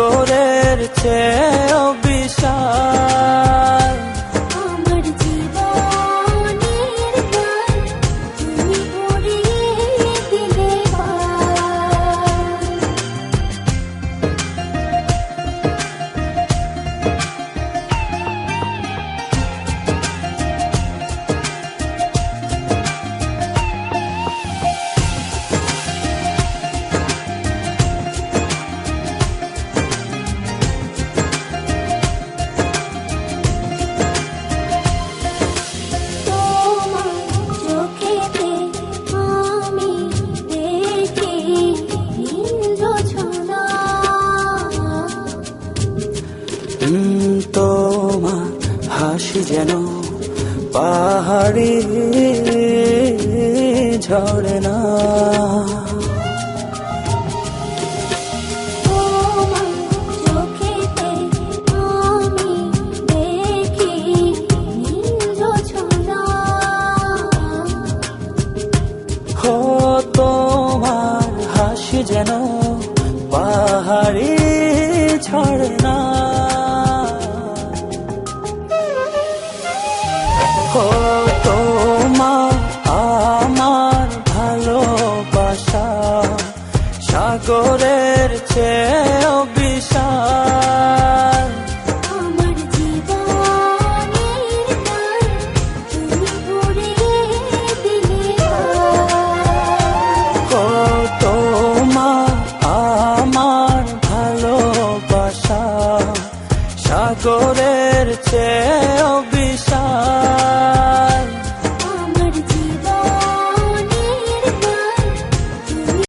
সাগরের চেয়েও বিশাল তোমার হাসি যেন পাহাড়ি ঝরে না। তোমার হাসি যেন পাহাড়ি হো তোমার আমার ভালোবাসা সাগরের চেয়েও বিশাল। আমার জীবনের গান তুমি ভরিয়ে দিলে ও আমার ভালোবাসা সাগরের চেয়েও